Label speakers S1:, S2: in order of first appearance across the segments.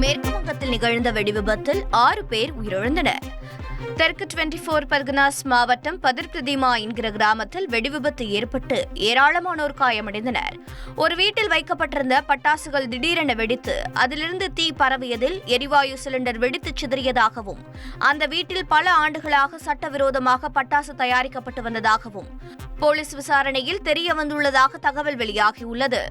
S1: மேற்கு வங்கத்தில் நிகழ்ந்த வெடிவிபத்தில் ஆறு பேர் உயிரிழந்தனர். தெற்கு டுவெண்டி போர் பர்கனாஸ் மாவட்டம் பதிர்பிரதிமா என்கிற கிராமத்தில் வெடிவிபத்து ஏற்பட்டு ஏராளமானோர் காயமடைந்தனர். ஒரு வீட்டில் வைக்கப்பட்டிருந்த பட்டாசுகள் திடீரென வெடித்து அதிலிருந்து தீ பரவியதில் எரிவாயு சிலிண்டர் வெடித்துச் சிதறியதாகவும் அந்த வீட்டில் பல ஆண்டுகளாக சட்டவிரோதமாக பட்டாசு தயாரிக்கப்பட்டு வந்ததாகவும் போலீஸ் விசாரணையில் தெரிய வந்துள்ளதாக தகவல் வெளியாகியுள்ளது.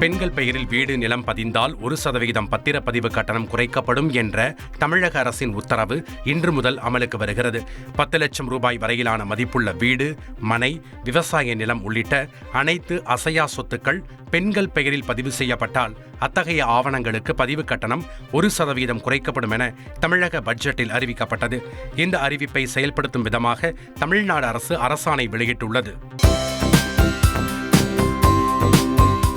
S2: பெண்கள் பெயரில் வீடு நிலம் பதிந்தால் ஒரு சதவிகிதம் பத்திரப்பதிவு கட்டணம் குறைக்கப்படும் என்ற தமிழக அரசின் உத்தரவு இன்று முதல் அமலுக்கு வருகிறது. பத்து லட்சம் ரூபாய் வரையிலான மதிப்புள்ள வீடு மனை விவசாய நிலம் உள்ளிட்ட அனைத்து அசையா சொத்துக்கள் பெண்கள் பெயரில் பதிவு செய்யப்பட்டால் அத்தகைய ஆவணங்களுக்கு பதிவு கட்டணம் ஒரு சதவீதம் குறைக்கப்படும் என தமிழக பட்ஜெட்டில் அறிவிக்கப்பட்டது. இந்த அறிவிப்பை செயல்படுத்தும் விதமாக தமிழ்நாடு அரசு அரசாணை வெளியிட்டுள்ளது.